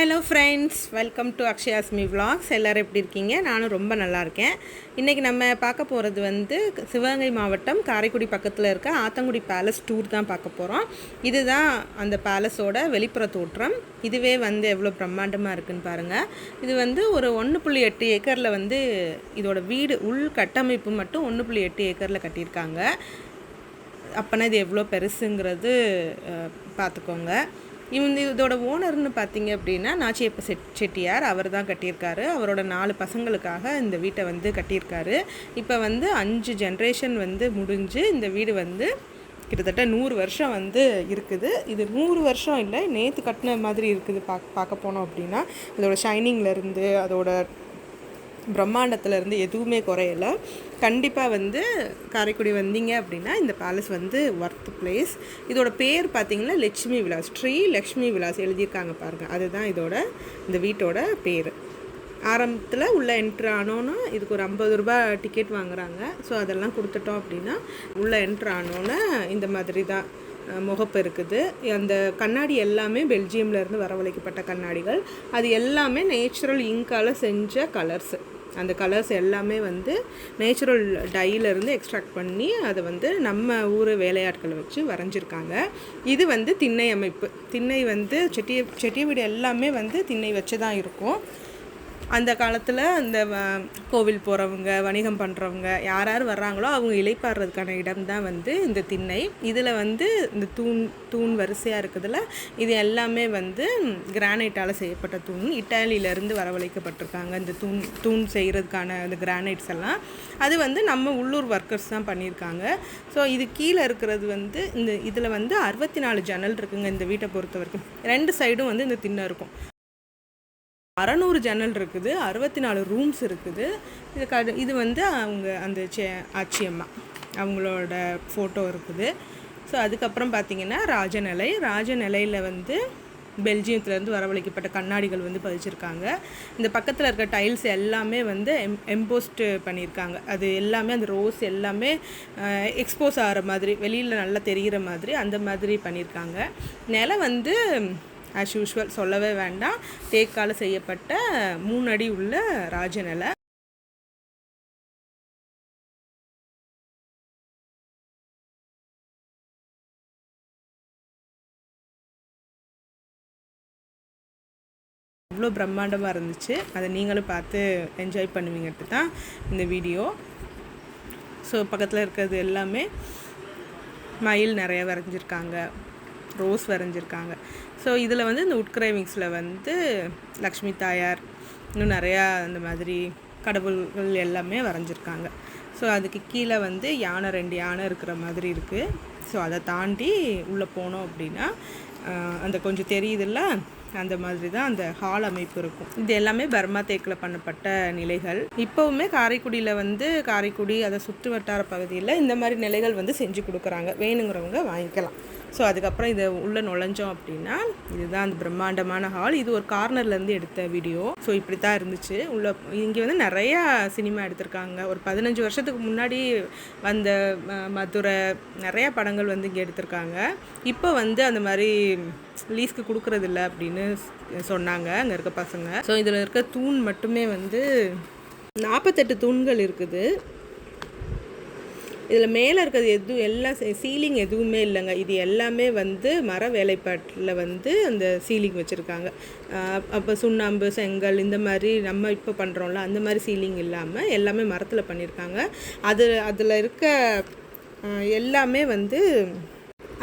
Hello friends welcome to அக்ஷயாஸ்மி vlogs எல்லோரும் எப்படி இருக்கீங்க? நானும் ரொம்ப நல்லா இருக்கேன். இன்றைக்கி நம்ம பார்க்க போகிறது வந்து சிவகங்கை மாவட்டம் காரைக்குடி பக்கத்தில் இருக்க ஆத்தங்குடி பேலஸ் டூர் தான் பார்க்க போகிறோம் இதுதான் அந்த பேலஸோட வெளிப்புற தோற்றம். இதுவே வந்து எவ்வளோ பிரம்மாண்டமாக இருக்குதுன்னு பாருங்கள் இது வந்து ஒரு ஒன்று புள்ளி எட்டு ஏக்கரில் வந்து இதோட வீடு உள் கட்டமைப்பு மட்டும் ஒன்று புள்ளி எட்டு ஏக்கரில் கட்டியிருக்காங்க. அப்போனா இது எவ்வளோ பெருசுங்கிறது பார்த்துக்கோங்க. இவங்க இதோட ஓனர்னு பார்த்தீங்க அப்படின்னா நாச்சியப்ப செட் செட்டியார். அவர் தான் கட்டியிருக்காரு. அவரோட நாலு பசங்களுக்காக இந்த வீட்டை வந்து கட்டியிருக்காரு. இப்போ வந்து அஞ்சு ஜென்ரேஷன் வந்து முடிஞ்சு இந்த வீடு வந்து கிட்டத்தட்ட நூறு வருஷம் வந்து இருக்குது. இது நூறு வருஷம் இல்லை நேற்று கட்டின மாதிரி இருக்குது. பார்க்க பார்க்க போனோம் அப்படின்னா அதோட ஷைனிங்லேருந்து அதோட பிரம்மாண்டத்துலேருந்து எதுவுமே குறையலை. கண்டிப்பாக வந்து காரைக்குடி வந்தீங்க அப்படின்னா இந்த பேலஸ் வந்து ஒர்த் பிளேஸ் இதோட பேர் பார்த்தீங்கன்னா லட்சுமி விலாஸ் ஸ்ரீ லக்ஷ்மி விலாஸ் எழுதியிருக்காங்க பாருங்கள் அதுதான் இதோட இந்த வீட்டோட பேர். ஆரம்பத்தில் உள்ளே என்ட்ரு ஆனோன்னா இதுக்கு ஒரு ஐம்பது ரூபாய் டிக்கெட் வாங்குறாங்க. ஸோ அதெல்லாம் கொடுத்துட்டோம் அப்படின்னா உள்ளே என்ட்ரு ஆனோன்னா இந்த மாதிரி தான் முகப்பு இருக்குது. அந்த கண்ணாடி எல்லாமே பெல்ஜியம்லேருந்து வரவழைக்கப்பட்ட கண்ணாடிகள். அது எல்லாமே நேச்சுரல் இங்கால் செஞ்ச கலர்ஸு அந்த கலர்ஸ் எல்லாமே வந்து நேச்சுரல் டையிலேருந்து எக்ஸ்ட்ராக்ட் பண்ணி அதை வந்து நம்ம ஊர் வேலையாட்களை வச்சு வரைஞ்சிருக்காங்க. இது வந்து திண்ணை அமைப்பு. திண்ணை வந்து செட்டிய செட்டிய வீடு எல்லாமே வந்து திண்ணை வச்சு தான் இருக்கும். அந்த காலத்தில் அந்த வ- கோவில் போகிறவங்க வணிகம் பண்ணுறவங்க யார் யார் வர்றாங்களோ அவங்க இலைப்பாடுறதுக்கான இடம் தான் வந்து இந்த திண்ணை. இதில் வந்து இந்த தூண் தூண் வரிசையாக இருக்குதுல இது எல்லாமே வந்து கிரானைட்டால் செய்யப்பட்ட தூண். இட்டாலியிலேருந்து வரவழைக்கப்பட்டிருக்காங்க இந்த தூண் தூண் செய்கிறதுக்கான அந்த கிரானைட்ஸ் எல்லாம். அது வந்து நம்ம உள்ளூர் ஒர்க்கர்ஸ் தான் பண்ணியிருக்காங்க. ஸோ இது கீழே இருக்கிறது வந்து இந்த இதில் வந்து அறுபத்தி நாலு ஜன்னல் இருக்குங்க இந்த வீட்டை பொறுத்த வரைக்கும். ரெண்டு சைடும் வந்து இந்த திண்ணை இருக்கும். அறநூறு ஜன்னல் இருக்குது அறுபத்தி நாலு ரூம்ஸ் இருக்குது. இது கடு இது வந்து அவங்க அந்த சே ஆச்சியம்மா அவங்களோட ஃபோட்டோ இருக்குது. ஸோ அதுக்கப்புறம் பார்த்தீங்கன்னா ராஜநிலை. ராஜநிலையில் வந்து பெல்ஜியத்துலேருந்து வரவழைக்கப்பட்ட கண்ணாடிகள் வந்து பதிச்சிருக்காங்க. இந்த பக்கத்தில் இருக்க டைல்ஸ் எல்லாமே வந்து எம் எம்போஸ்ட் பண்ணியிருக்காங்க. அது எல்லாமே அந்த ரோஸ் எல்லாமே எக்ஸ்போஸ் ஆகிற மாதிரி வெளியில் நல்லா தெரிகிற மாதிரி அந்த மாதிரி பண்ணியிருக்காங்க. நிலம் வந்து ஆஸ் யூஷுவல் சொல்லவே வேண்டாம். தேக்கால செய்யப்பட்ட மூணு அடி உள்ள ராஜநிலை. அவ்வளோ பிரம்மாண்டமாக இருந்துச்சு. அதை நீங்களும் பார்த்து என்ஜாய் பண்ணுவீங்கட்டு தான் இந்த வீடியோ ஸோ பக்கத்தில் இருக்கிறது எல்லாமே மயில் நிறைய வரைஞ்சிருக்காங்க. ரோஸ் வரைஞ்சிருக்காங்க. ஸோ இதில் வந்து இந்த உட்கிரேவிங்ஸில் வந்து லக்ஷ்மி தாயார் இன்னும் நிறையா அந்த மாதிரி கடவுள்கள் எல்லாமே வரைஞ்சிருக்காங்க. ஸோ அதுக்கு கீழே வந்து யானை ரெண்டு யானை இருக்கிற மாதிரி இருக்குது ஸோ அதை தாண்டி உள்ளே போனோம் அப்படின்னா அந்த கொஞ்சம் தெரியுதுல்ல? அந்த மாதிரி தான் அந்த ஹால் அமைப்பு இருக்கும். இது எல்லாமே பர்மா தேக்கில் பண்ணப்பட்ட நிலைகள். இப்போவுமே காரைக்குடியில் வந்து காரைக்குடி அதை சுற்று வட்டார பகுதியில் இந்த மாதிரி நிலைகள் வந்து செஞ்சு கொடுக்குறாங்க. வேணுங்கிறவங்க வாங்கிக்கலாம். ஸோ அதுக்கப்புறம் இதை உள்ளே நுழைஞ்சோம் அப்படின்னா இதுதான் அந்த பிரம்மாண்டமான ஹால் இது ஒரு கார்னர்லேருந்து எடுத்த வீடியோ ஸோ இப்படி தான் இருந்துச்சு. உள்ள இங்கே வந்து நிறையா சினிமா எடுத்திருக்காங்க. ஒரு பதினஞ்சு வருஷத்துக்கு முன்னாடி வந்த ம- மதுரை நிறையா படங்கள் வந்து இங்கே எடுத்திருக்காங்க. இப்போ வந்து அந்த மாதிரி லீஸ்க்கு கொடுக்குறதில்ல அப்படின்னு சொன்னாங்க அங்கே இருக்க பசங்க. ஸோ இதில் இருக்க தூண் மட்டுமே வந்து நாற்பத்தெட்டு தூண்கள் இருக்குது. இதில் மேலே இருக்கிறது எதுவும் எல்லாம் சீலிங் எதுவுமே இல்லைங்க. இது எல்லாமே வந்து மர வேலைப்பாட்டில் வந்து அந்த சீலிங் வச்சுருக்காங்க. அப்போ சுண்ணாம்பு செங்கல் இந்த மாதிரி நம்ம இப்போ பண்ணுறோம்ல அந்த மாதிரி சீலிங் இல்லாமல் எல்லாமே மரத்தில் பண்ணியிருக்காங்க அது அதில் இருக்க எல்லாமே வந்து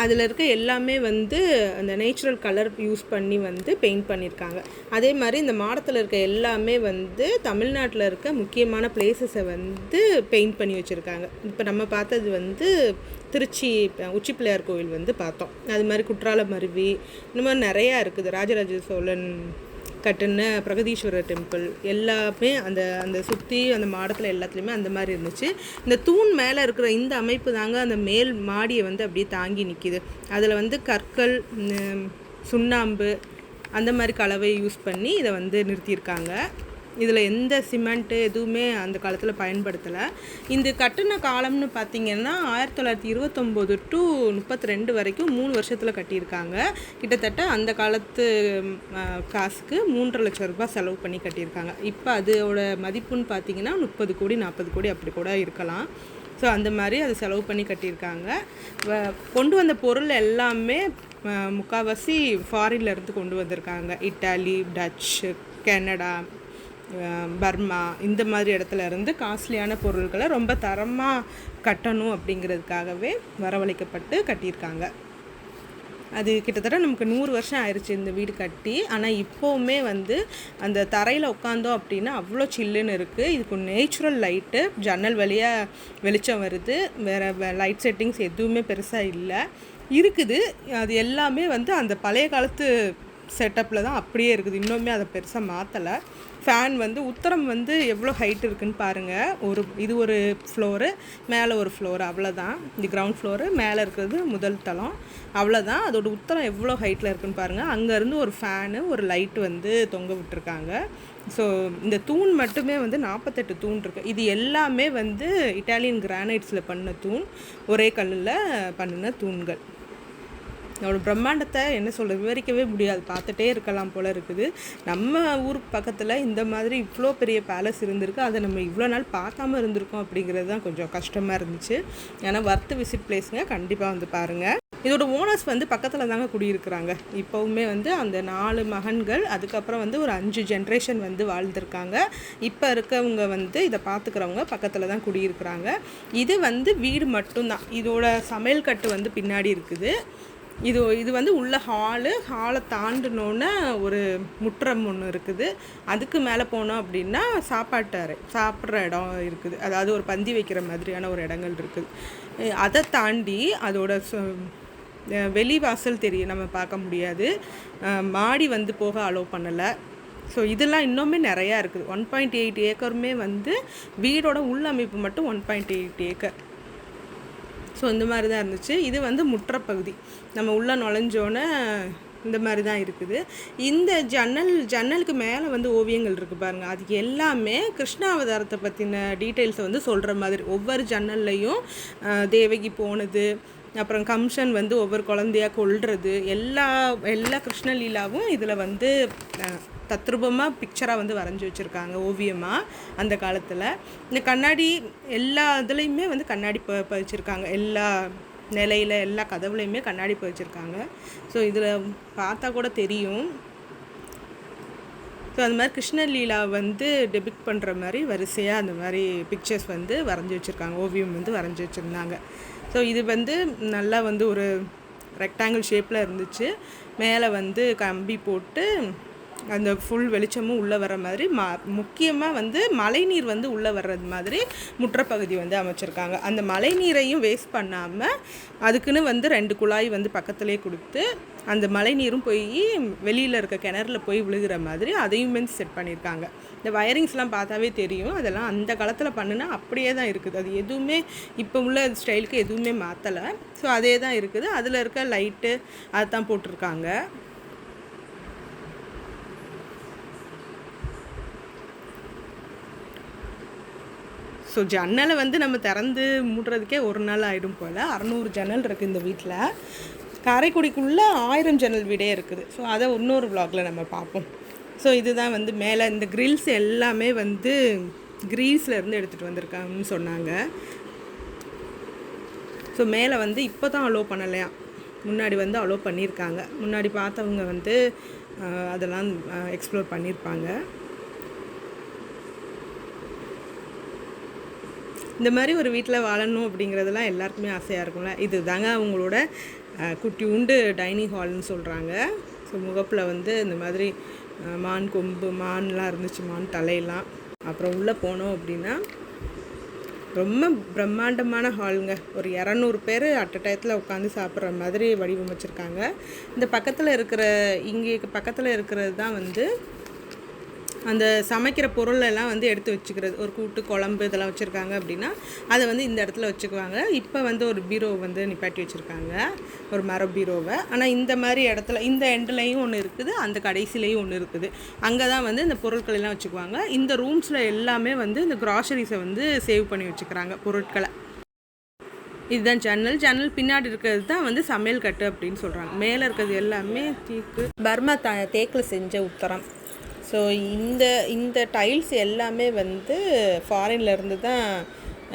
அதில் இருக்க எல்லாமே வந்து அந்த நேச்சுரல் கலர் யூஸ் பண்ணி வந்து பெயிண்ட் பண்ணியிருக்காங்க அதே மாதிரி இந்த மாடத்தில் இருக்க எல்லாமே வந்து தமிழ்நாட்டில் இருக்க முக்கியமான பிளேசஸை வந்து பெயிண்ட் பண்ணி வச்சுருக்காங்க. இப்போ நம்ம பார்த்தது வந்து திருச்சி உச்சி பிள்ளையார் கோவில் வந்து பார்த்தோம். அது மாதிரி குற்றாலம் அருவி இந்த மாதிரி நிறையா இருக்குது. ராஜராஜ சோழன் கட்டின பிரகதீஸ்வரர் டெம்பிள் எல்லாமே அந்த அந்த சுற்றி அந்த மாடத்தில் எல்லாத்துலேயுமே அந்த மாதிரி இருந்துச்சு. இந்த தூண் மேலே இருக்கிற இந்த அமைப்பு தாங்க அந்த மேல் மாடியை வந்து அப்படியே தாங்கி நிற்கிது அதில் வந்து கற்கள் சுண்ணாம்பு அந்த மாதிரி கலவை யூஸ் பண்ணி இதை வந்து நிறுத்தியிருக்காங்க. இதில் எந்த சிமெண்ட்டு எதுவுமே அந்த காலத்தில் பயன்படுத்தலை. இந்த கட்டின காலம்னு பார்த்தீங்கன்னா ஆயிரத்தி தொள்ளாயிரத்தி இருபத்தொம்போது டு முப்பத்தி ரெண்டு வரைக்கும் மூணு வருஷத்தில் கட்டியிருக்காங்க. கிட்டத்தட்ட அந்த காலத்து காசுக்கு மூன்றரை லட்சம் ரூபாய் செலவு பண்ணி கட்டியிருக்காங்க. இப்போ அதோட மதிப்புன்னு பார்த்திங்கன்னா முப்பது கோடி நாற்பது கோடி அப்படி கூட இருக்கலாம். ஸோ அந்த மாதிரி அதை செலவு பண்ணி கட்டியிருக்காங்க. கொண்டு வந்த பொருள் எல்லாமே முக்கால்வாசி ஃபாரின்லேருந்து கொண்டு வந்திருக்காங்க. இட்டாலி டச்சு கனடா பர்மா இந்த மாதிரி இடத்துல இருந்து காஸ்ட்லியான பொருட்களை ரொம்ப தரமாக கட்டணும் அப்படிங்கிறதுக்காகவே வரவழைக்கப்பட்டு கட்டியிருக்காங்க. அது கிட்டத்தட்ட நமக்கு நூறு வருஷம் ஆயிடுச்சு இந்த வீடு கட்டி. ஆனால் இப்போவுமே வந்து அந்த தரையில் உட்காந்தோம் அப்படின்னா அவ்வளோ சில்லுன்னு இருக்குது இதுக்கு நேச்சுரல் லைட்டு ஜன்னல் வழியாக வெளிச்சம் வருது. வேறு லைட் செட்டிங்ஸ் எதுவுமே பெருசாக இல்லை. இருக்குது. அது எல்லாமே வந்து அந்த பழைய காலத்து செட்டப்பில் தான் அப்படியே இருக்குது. இன்னுமே அதை பெருசாக மாற்றலை ஃபேன் வந்து உத்தரம் வந்து எவ்வளோ ஹைட் இருக்குன்னு பாருங்கள் ஒரு இது ஒரு ஃப்ளோரு மேலே ஒரு ஃப்ளோர் அவ்வளோதான். இது கிரவுண்ட் ஃப்ளோரு மேலே இருக்கிறது முதல் தளம். அவ்வளோதான். அதோட உத்தரம் எவ்வளோ ஹைட்டில் இருக்குன்னு பாருங்கள் அங்கேருந்து ஒரு ஃபேனு ஒரு லைட் வந்து தொங்க விட்டுருக்காங்க. ஸோ இந்த தூண் மட்டுமே வந்து நாற்பத்தெட்டு தூண் இருக்குது இது எல்லாமே வந்து இட்டாலியன் கிரானைட்ஸில் பண்ண தூண். ஒரே கல்லில் பண்ணின தூண்கள். அதோட பிரம்மாண்டத்தை என்ன சொல்ல விவரிக்கவே முடியாது. பார்த்துட்டே இருக்கலாம் போல இருக்குது. நம்ம ஊருக்கு பக்கத்தில் இந்த மாதிரி இவ்வளோ பெரிய பேலஸ் இருந்திருக்கு. அதை நம்ம இவ்வளோ நாள் பார்க்காம இருந்திருக்கோம் அப்படிங்கிறது தான் கொஞ்சம் கஷ்டமாக இருந்துச்சு. ஏன்னா வர்த்து விசிட் பிளேஸுங்க கண்டிப்பாக வந்து பாருங்கள் இதோட ஓனர்ஸ் வந்து பக்கத்தில் தாங்க குடியிருக்கிறாங்க. இப்போவுமே வந்து அந்த நாலு மகன்கள் அதுக்கப்புறம் வந்து ஒரு அஞ்சு ஜென்ரேஷன் வந்து வாழ்ந்திருக்காங்க. இப்போ இருக்கவங்க வந்து இதை பார்த்துக்கிறவங்க பக்கத்தில் தான் குடியிருக்கிறாங்க. இது வந்து வீடு மட்டும்தான். இதோட சமையல் கட்டு வந்து பின்னாடி இருக்குது. இது இது வந்து உள்ள ஹாலு ஹாலை தாண்டினோன்னே ஒரு முற்றம் ஒன்று இருக்குது. அதுக்கு மேலே போனோம் அப்படின்னா சாப்பாட்டு அறை சாப்பிட்ற இடம் இருக்குது. அதாவது ஒரு பந்தி வைக்கிற மாதிரியான ஒரு இடங்கள் இருக்குது. அதை தாண்டி அதோட ச- வெளிவாசல் தெரியும். நம்ம பார்க்க முடியாது. மாடி வந்து போக அலோவ் பண்ணலை. ஸோ இதெல்லாம் இன்னுமே நிறையா இருக்குது. ஒன் பாயிண்ட் எயிட் ஏக்கருமே வந்து வீடோட உள்ளமைப்பு மட்டும் one point eight acre. So இந்த மாதிரி தான் இருந்துச்சு. இது வந்து முற்றப்பகுதி. நம்ம உள்ளே நுழைஞ்சோன்னே இந்த மாதிரி தான் இருக்குது. இந்த ஜன்னல் ஜன்னலுக்கு மேலே வந்து ஓவியங்கள் இருக்குது பாருங்கள் அது எல்லாமே கிருஷ்ணாவதாரத்தை பற்றின டீட்டெயில்ஸை வந்து சொல்கிற மாதிரி. ஒவ்வொரு ஜன்னல்லையும் தேவகி போனது அப்புறம் கம்சன் வந்து ஒவ்வொரு குழந்தையா கொள்வது எல்லா எல்லா கிருஷ்ணலீலாவும் இதில் வந்து தத்ரூபமாக பிக்சராக வந்து வரைஞ்சி வச்சுருக்காங்க ஓவியமாக அந்த காலத்தில். இந்த கண்ணாடி எல்லா இதுலேயுமே வந்து கண்ணாடி ப பதிச்சிருக்காங்க. எல்லா நிலையில் எல்லா கதவுலையுமே கண்ணாடி பதிச்சிருக்காங்க. ஸோ இதில் பார்த்தா கூட தெரியும். ஸோ அந்த மாதிரி கிருஷ்ணலீலா வந்து டெபிக் பண்ணுற மாதிரி வரிசையாக அந்த மாதிரி பிக்சர்ஸ் வந்து வரைஞ்சி வச்சுருக்காங்க. ஓவியம் வந்து வரைஞ்சி வச்சுருந்தாங்க. ஸோ இது வந்து நல்லா வந்து ஒரு ரெக்டாங்கிள் ஷேப்பில் இருந்துச்சு. மேலே வந்து கம்பி போட்டு அந்த ஃபுல் வெளிச்சமும் உள்ளே வர மாதிரி ம முக்கியமாக வந்து மழைநீர் வந்து உள்ளே வர்றது மாதிரி முற்றப்பகுதி வந்து அமைச்சிருக்காங்க. அந்த மழைநீரையும் வேஸ்ட் பண்ணாமல் அதுக்குன்னு வந்து ரெண்டு குழாய் வந்து பக்கத்துலேயே கொடுத்து அந்த மழைநீரும் போய் வெளியில் இருக்க கிணறுல போய் விழுகிற மாதிரி அதையும் வந்து செட் பண்ணியிருக்காங்க இந்த வயரிங்ஸ்லாம் பார்த்தாவே தெரியும். அதெல்லாம் அந்த காலத்தில் பண்ணுனா அப்படியே தான் இருக்குது. அது எதுவுமே இப்போ உள்ள ஸ்டைலுக்கு எதுவுமே மாற்றலை ஸோ அதே தான் இருக்குது. அதில் இருக்க லைட்டு அதை தான் போட்டிருக்காங்க. ஸோ ஜன்னலை வந்து நம்ம திறந்து மூடுறதுக்கே ஒரு நாள் ஆகிடும் போல். அறநூறு ஜன்னல் இருக்குது இந்த வீட்டில் காரைக்குடிக்குள்ளே ஆயிரம் ஜன்னல் வீடே இருக்குது. ஸோ அதை இன்னொரு vlogல நம்ம பார்ப்போம். ஸோ இதுதான் வந்து மேலே இந்த கிரில்ஸ் எல்லாமே வந்து கிரீஸில் இருந்து எடுத்துகிட்டு வந்திருக்காங்கன்னு சொன்னாங்க. ஸோ மேலே வந்து இப்போ தான் அலோவ் பண்ணலையா? முன்னாடி வந்து அலோவ் பண்ணியிருக்காங்க. முன்னாடி பார்த்தவங்க வந்து அதெல்லாம் எக்ஸ்ப்ளோர் பண்ணியிருப்பாங்க. இந்த மாதிரி ஒரு வீட்டில் வாழணும் அப்படிங்கிறதெல்லாம் எல்லாருக்குமே ஆசையாக இருக்கும்ல. இது தாங்க அவங்களோட குட்டி உண்டு டைனிங் ஹால்னு சொல்கிறாங்க ஸோ முகப்பில் வந்து இந்த மாதிரி மான் கொம்பு மான்லாம் இருந்துச்சு மான் தலையெல்லாம். அப்புறம் உள்ளே போனோம் அப்படின்னா ரொம்ப பிரம்மாண்டமான ஹாலுங்க. ஒரு இரநூறு பேர் அட் அ டயத்தில் உட்காந்து சாப்பிட்ற மாதிரி வடிவமைச்சிருக்காங்க. இந்த பக்கத்தில் இருக்கிற இங்கே பக்கத்தில் இருக்கிறது தான் வந்து அந்த சமைக்கிற பொருளெல்லாம் வந்து எடுத்து வச்சுக்கிறது. ஒரு கூட்டு குழம்பு இதெல்லாம் வச்சுருக்காங்க அப்படின்னா அதை வந்து இந்த இடத்துல வச்சுக்குவாங்க. இப்போ வந்து ஒரு பீரோ வந்து நிப்பாட்டி வச்சுருக்காங்க. ஒரு மர பீரோவை. ஆனால் இந்த மாதிரி இடத்துல இந்த எண்ட்லேயும் ஒன்று இருக்குது அந்த கடைசிலையும் ஒன்று இருக்குது. அங்கே தான் வந்து இந்த பொருட்கள் எல்லாம் வச்சுக்குவாங்க. இந்த ரூம்ஸில் எல்லாமே வந்து இந்த கிராசரிஸை வந்து சேவ் பண்ணி வச்சுக்கிறாங்க பொருட்களை. இதுதான் ஜன்னல் ஜன்னல் பின்னாடி இருக்கிறது தான் வந்து சமையல் கட்டு அப்படின்னு சொல்கிறாங்க மேலே இருக்கிறது எல்லாமே தீக்கு பர்மா த தேக்கில் செஞ்ச உத்தரம். ஸோ இந்த இந்த டைல்ஸ் எல்லாமே வந்து ஃபாரின்லேருந்து தான்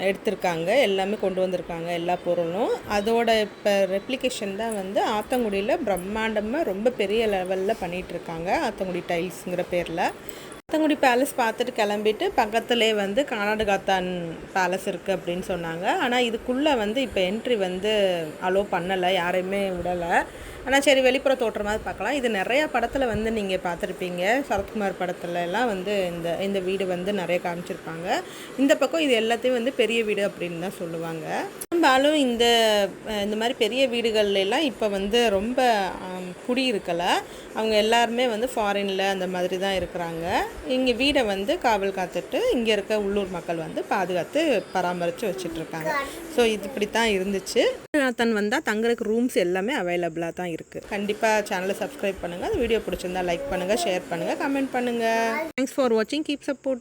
எடுத்திருக்காங்க. எல்லாமே கொண்டு வந்திருக்காங்க எல்லா பொருளும். அதோட இப்போ ரெப்ளிகேஷன் தான் வந்து ஆத்தங்குடியில் பிரம்மாண்டமாக ரொம்ப பெரிய லெவலில் பண்ணிகிட்டு இருக்காங்க ஆத்தங்குடி டைல்ஸுங்கிற பேரில். தங்குடி பேலஸ் பார்த்துட்டு கிளம்பிட்டு பக்கத்துலேயே வந்து கானாடு காத்தான் பேலஸ் இருக்குது அப்படின்னு சொன்னாங்க. ஆனால் இதுக்குள்ளே வந்து இப்போ என்ட்ரி வந்து அலோவ் பண்ணலை யாரையுமே விடலை. ஆனால் சரி வெளிப்புற தோற்றமாவது பார்க்கலாம். இது நிறையா படத்தில் வந்து நீங்கள் பார்த்துருப்பீங்க. சரத்குமார் படத்துல எல்லாம் வந்து இந்த இந்த வீடு வந்து நிறைய காமிச்சிருப்பாங்க. இந்த பக்கம் இது எல்லாத்தையும் வந்து பெரிய வீடு அப்படின்னு தான் சொல்லுவாங்க. பெரும்பாலும் இந்த இந்த மாதிரி பெரிய வீடுகள்லாம் இப்போ வந்து ரொம்ப குடியிருக்கலை. அவங்க எல்லாருமே வந்து ஃபாரினில் அந்த மாதிரி தான் இருக்கிறாங்க. இங்கே வீடை வந்து காவல் காத்துட்டு இங்கே இருக்க உள்ளூர் மக்கள் வந்து பாதுகாத்து பராமரித்து வச்சிட்ருக்காங்க ஸோ இது இப்படி தான் இருந்துச்சு. தன் வந்தால் தங்குறதுக்கு ரூம்ஸ் எல்லாமே அவைலபிளாக தான் இருக்குது கண்டிப்பாக சேனலை சப்ஸ்கிரைப் பண்ணுங்கள் அந்த வீடியோ பிடிச்சிருந்தா லைக் பண்ணுங்கள் ஷேர் பண்ணுங்கள் கமெண்ட் பண்ணுங்கள் தேங்க்ஸ் ஃபார் வாட்சிங் கீப் சப்போர்ட்